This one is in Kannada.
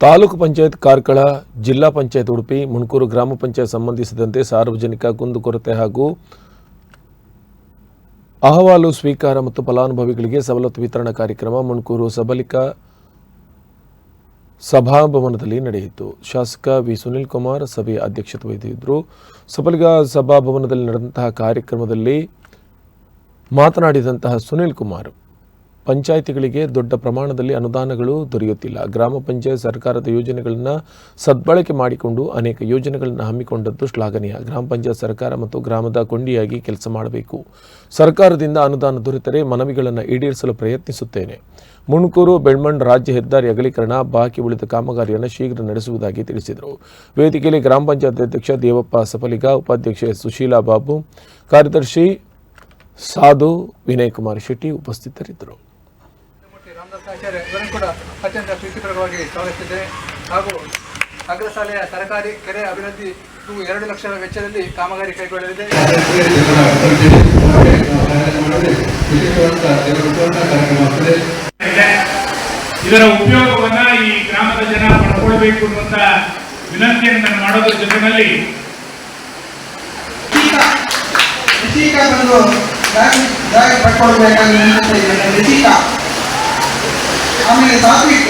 ತಾಲೂಕು ಪಂಚಾಯತ್ ಕಾರ್ಕಳ, ಜಿಲ್ಲಾ ಪಂಚಾಯತ್ ಉಡುಪಿ, ಮುಣಕೂರು ಗ್ರಾಮ ಪಂಚಾಯತ್ ಸಂಬಂಧಿಸಿದಂತೆ ಸಾರ್ವಜನಿಕ ಕುಂದುಕೊರತೆ ಹಾಗೂ ಅಹವಾಲು ಸ್ವೀಕಾರ ಮತ್ತು ಫಲಾನುಭವಿಗಳಿಗೆ ಸವಲತ್ತು ವಿತರಣಾ ಕಾರ್ಯಕ್ರಮ ಮುಣಕೂರು ಸಬಲಿಕ ಸಭಾಭವನದಲ್ಲಿ ನಡೆಯಿತು. ಶಾಸಕ ವಿ. ಸುನಿಲ್ ಕುಮಾರ್ ಸಭೆಯ ಅಧ್ಯಕ್ಷತೆ ವಹಿಸಿದ್ದರು. ಸಬಲಿಗಾ ಸಭಾಭವನದಲ್ಲಿ ನಡೆದಂತಹ ಕಾರ್ಯಕ್ರಮದಲ್ಲಿ ಮಾತನಾಡಿದಂತಹ ಸುನಿಲ್ ಕುಮಾರ್ ಪಂಚಾಯಿತಿಗಳಿಗೆ ದೊಡ್ಡ ಪ್ರಮಾಣದಲ್ಲಿ ಅನುದಾನಗಳು ದೊರೆಯುತ್ತಿಲ್ಲ. ಗ್ರಾಮ ಪಂಚಾಯತ್ ಸರ್ಕಾರದ ಯೋಜನೆಗಳನ್ನು ಸದ್ಬಳಕೆ ಮಾಡಿಕೊಂಡು ಅನೇಕ ಯೋಜನೆಗಳನ್ನು ಹಮ್ಮಿಕೊಂಡದ್ದು ಶ್ಲಾಘನೀಯ. ಗ್ರಾಮ ಪಂಚಾಯತ್ ಸರ್ಕಾರ ಮತ್ತು ಗ್ರಾಮದ ಕೊಂಡಿಯಾಗಿ ಕೆಲಸ ಮಾಡಬೇಕು. ಸರ್ಕಾರದಿಂದ ಅನುದಾನ ದೊರೆತರೆ ಮನವಿಗಳನ್ನು ಈಡೇರಿಸಲು ಪ್ರಯತ್ನಿಸುತ್ತೇನೆ. ಮುಣಕೂರು ಬೆಳ್ಮಂಡ್ ರಾಜ್ಯ ಹೆದ್ದಾರಿ ಅಗಲೀಕರಣ, ಬಾಕಿ ಉಳಿದ ಕಾಮಗಾರಿಯನ್ನು ಶೀಘ್ರ ನಡೆಸುವುದಾಗಿ ತಿಳಿಸಿದರು. ವೇದಿಕೆಯಲ್ಲಿ ಗ್ರಾಮ ಪಂಚಾಯತ್ ಅಧ್ಯಕ್ಷ ದೇವಪ್ಪ ಸಫಲಿಗ ಉಪಾಧ್ಯಕ್ಷೆ ಸುಶೀಲಾ ಬಾಬು, ಕಾರ್ಯದರ್ಶಿ ಸಾಧು ವಿನಯ್ ಕುಮಾರ್ ಶೆಟ್ಟಿ ಉಪಸ್ಥಿತರಿದ್ದರು. ಆಚಾರ್ಯ ಇವರನ್ನು ಕೂಡ ಅತ್ಯಂತ ಪ್ರೀತಿಪರವಾಗಿ ಸ್ವಾಗತಿಸಿದ್ದೇನೆ ಹಾಗೂ ಅಗ್ರಶಾಲೆಯ ಸರ್ಕಾರಿ ಕೆರೆ ಅಭಿವೃದ್ಧಿ ಎರಡು ಲಕ್ಷ ವೆಚ್ಚದಲ್ಲಿ ಕಾಮಗಾರಿ ಕೈಗೊಳ್ಳಲಿದೆ. ಇದರ ಉಪಯೋಗವನ್ನ ಈ ಗ್ರಾಮದ ಜನ ಪಡ್ಕೊಳ್ಬೇಕು ಅನ್ನುವಂತ ವಿನಂತಿಯನ್ನು ನಾನು ಮಾಡೋದ್ರ ಜೊತೆಯಲ್ಲಿ ಪಡ್ಕೊಳ್ಬೇಕಾಗಿ ఆయన తాపీట